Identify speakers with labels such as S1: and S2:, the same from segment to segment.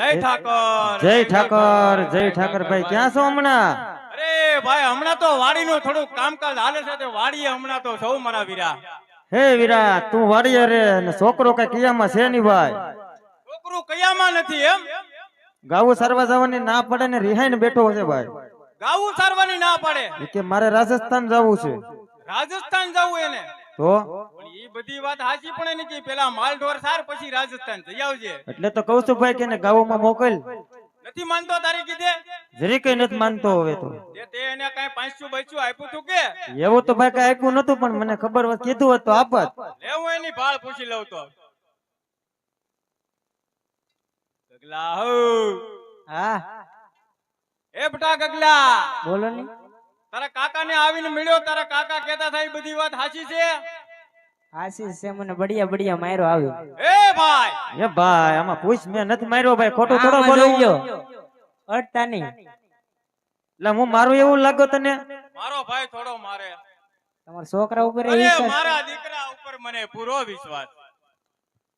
S1: જય ઠાકોર.
S2: જય ઠાકર જય ઠાકર ક્યાં છો હમણાં?
S1: અરે ભાઈ હમણાં તો વાડીનું થોડુંક કામકાજ હાલે છે તે વાડીએ હમણાં તો સૌ મારા વીરા.
S2: હે વીરા તું વાડીએ રે ને છોકરો કઈ કિયામાં છે નહીં ભાઈ?
S1: છોકરું કયામાં નથી એમ?
S2: ગાવું સારવા જવાની ના પડે ને રિહાઈને બેઠો હશે ભાઈ.
S1: ગાવું સારવાની ના પડે.
S2: કે મારે રાજસ્થાન જવું છે.
S1: રાજસ્થાન જવું એને?
S2: તો?
S1: પણ બધી વાત સાચી પણ એની પેલા માલ ઢોર સાર પછી રાજસ્થાન જઈ આવજે.
S2: એટલે તો કહું છું ભાઈ કે મોકલ.
S1: નથી માનતો તારી કીધે?
S2: જરી કઈ નથી માનતો હવે તો.
S1: એને કઈ પાંચસું બૈસું આપ્યું તું કે?
S2: એવું તો ભાઈ કઈ આપ્યું નતું પણ મને ખબર હોત કીધું હોત તો આપત
S1: લે હું એની ભાળ પૂછી લઉં તો. ગગલા હા. એ બટા ગગલા.
S3: બોલો ને.
S1: તારા કાકાને આવીને મળ્યો તારા કાકા કહેતા થાય બધી વાત સાચી છે.
S3: આશીષ છે મને બઢિયા બઢિયા માર્યો આવ્યો.
S1: એ ભાઈ!
S2: એ ભાઈ આમાં પૂછ મેં નથી માર્યો ભાઈ ખોટું થોડો બોલો
S3: અડતા નહીં.
S2: એટલે હું મારું એવું લાગો તને?
S1: મારો ભાઈ થોડો મારે.
S3: તમારા છોકરા ઉપર
S1: મારા દીકરા ઉપર મને પૂરો વિશ્વાસ.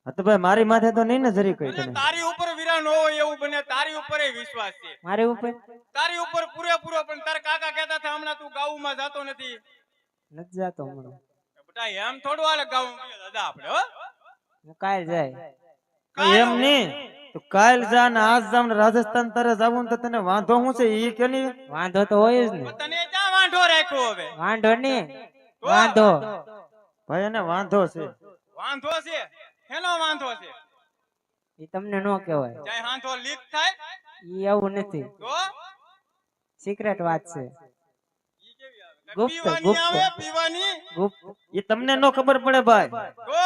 S2: તો ભાઈ મારી માથે તો નહીં ને જરી કઈ તને
S1: તારી ઉપર વીરા ન હોય એવું બને તારી ઉપર વિશ્વાસ છે.
S3: મારી ઉપર?
S1: તારી ઉપર પૂરેપૂરો પણ તાર કાકા કહેતા હતા હમણાં તું ગાઉમાં જાતો નથી.
S3: નથી જાતો હમણાં.
S1: બેટા એમ થોડું હાલે ગાઉમાં દાદા આપણે હો.
S3: કાલ જાય.
S2: એમ નહીં તો કાલ જા ને આજ જા ને રાજસ્થાન તારે જવું ને તો તને વાંધો શું છે? ઈ કે નહીં?
S3: વાંધો તો હોય જ ને.
S1: તને ક્યાં વાંધો રાખ્યો હવે?
S3: વાંધો નહીં. વાંધો.
S2: ભાઈ એને વાંધો છે.
S1: વાંધો છે? એનો વાંધો છે?
S3: એ તમને નો કહેવાય.
S1: જાય હાંધો લીક થાય?
S3: ઈ એવું નથી.
S1: તો?
S3: સિક્રેટ વાત છે.
S1: ઈ
S3: ગુપ્ત, ગુપ્ત.
S1: પીવાની
S3: ગુપ્ત.
S2: એ તમને નો ખબર પડે ભાઈ.
S1: તો?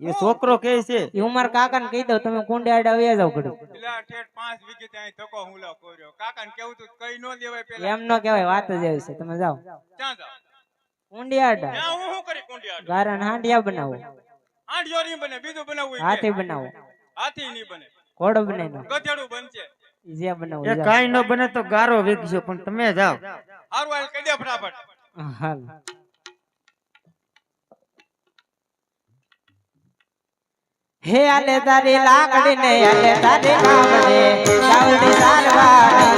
S2: એ છોકરો કે છે.
S3: ઈ હું કાકાને કહી દઉં તમે કુંડે આડા વયા જાવ ઘડી
S1: પેલા ઠેઠ પાંચ વીઘે ત્યાં ધક્કો હુમલો કર્યો. કાકાને કેવું તું કઈ નો દેવાય પેલા?
S3: એમ નો કહેવાય વાત જ છે. તમે જાઓ.
S1: ક્યાં જાવ
S3: કુંડી
S1: હું શું કરી કુંડિયા
S3: ગારણ હાંડિયા બનાવો.
S1: આઠ નહીં બને બીજું બનાવવું
S3: હાથી બનાવો.
S1: હાથી નહીં બને.
S3: ઘોડો બને
S1: ગધેડું બનશે.
S3: જે બનાવો
S2: એ કાઈ ન બને તો ગારો વીકજો પણ તમે જાઓ.
S1: હારું હાલ કહી ફટાફટ.
S3: હાલ. હે આલે તારી લાકડી ને આલે તારી સાવડી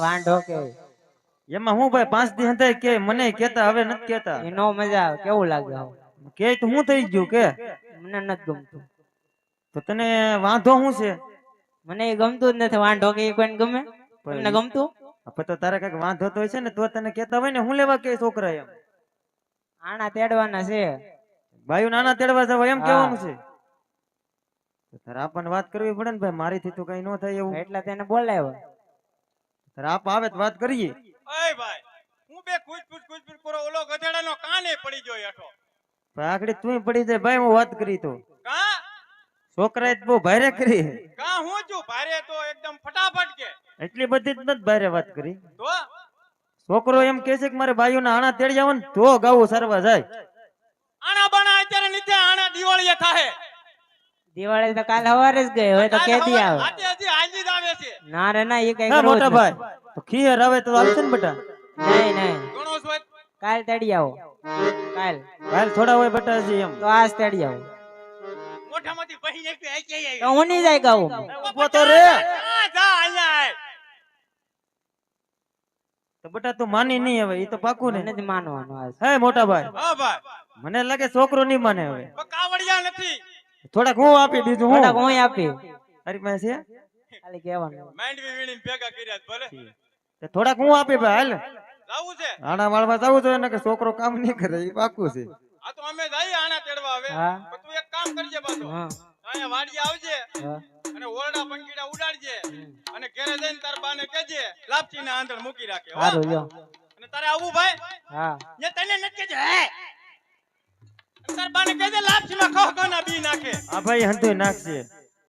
S3: વાંઢો
S2: કે. એમાં હું ભાઈ પાંચ દિવસ હતા કે મને કેતા હવે નથી કેતા
S3: એનો મજા આવે કેવું લાગે?
S2: કે તો હું થઈ ગયું કે?
S3: મને નથી ગમતું.
S2: તો તને વાંધો શું છે?
S3: મને એ ગમતું જ નથી વાંઢો કે કોઈને ગમે? તમને ગમતું?
S2: તો તારે કંઈક વાંધો તો છે ને તો તને કેતા હોય ને હું લેવા કે છોકરા એમ?
S3: આણા તેડવાના છે.
S2: ભાઈઓ નાના તેડવા જવા એમ કેવાનું છે. તારે આપણને વાત કરવી પડે ને ભાઈ મારીથી તો કઈ ન થાય એવું.
S3: એટલે તેને બોલાવ્યો.
S2: તારે આપ આવે તો વાત કરીએ.
S1: ઓય ભાઈ હું બે કુછ કુછ કુછ કુછ કરો ઓલો ગધેડાનો કાને પડી ગયો હેઠો.
S2: આગળ તું પડી જાય ભાઈ હું વાત કરી તો.
S1: કા?
S2: છોકરાએ બહુ ભારે કરી.
S1: કા હું છું? ભારે તો એકદમ ફટાફટ કે.
S2: એટલી બધી જ નથી ભારે વાત કરી.
S1: તો?
S2: છોકરો એમ કે છે કે મારે ભાઈઓના આણા તેડી આવો ને તો ગાવું સરવા જાય.
S1: આણા બાણા અત્યારે નીચે આણા દિવાળીએ થાહે.
S3: દિવાળી તો કાલ સવારે જ ગઈ હવે તો કેદી આવે.
S1: હજી આવે છે.
S3: ના રે ના એ કઈ
S2: મોટા ભાઈ તો ખીર આવે તો આવશે ને બેટા?
S3: નહીં નહીં.
S1: ઘણો સોચ
S3: કાલ તેડી આવો. કાલ.
S2: કાલ થોડા હોય બેટા હજી એમ.
S3: તો આજ તેડી આવો.
S1: મોઢામાંથી બહી એક આ ક્યાં
S3: તો હું નહીં જાય ગાવું.
S2: ઊભો તો રે
S1: આ જા અહીંયા આય.
S2: તો બેટા તું માની નહીં હવે એ તો પાકું ને
S3: નથી માનવાનું
S2: હે મોટા ભાઈ.
S1: હા ભાઈ.
S2: મને લાગે છોકરો નહીં માને હવે.
S1: કાવડિયા નથી.
S2: થોડાક હું આપી બીજું હું?
S3: થોડાક હું આપી.
S2: તારી પાસે
S3: ખાલી કહેવાનું.
S1: માઇન્ડ બી વીણી ભેગા કર્યા ભલે.
S2: થોડાક હું આપી ભાઈ હાલ.
S1: જાવું છે?
S2: આણા વાળવા જવું જોઈએ ને કે છોકરો કામ નહીં કરે એ પાકું છે.
S1: આ તો અમે જઈએ આણા તેડવા હવે. તું એક કામ કરજે પાછો.
S3: હા.
S1: અહીંયા વાડી આવજે. અને ઓરડા પંખીડા ઉડાડજે. અને ઘરે જઈને તાર બાને કેજે લાપચી ના આંધણ મૂકી રાખે. હો?
S3: સારું લ્યો.
S1: અને તારે આવું ભાઈ?
S3: હા.
S1: ને તને નથી કેજે હે. તાર બાને કેજે લાપચી માં ખોખો ના બી નાખે.
S2: હા ભાઈ હંતો નાખશે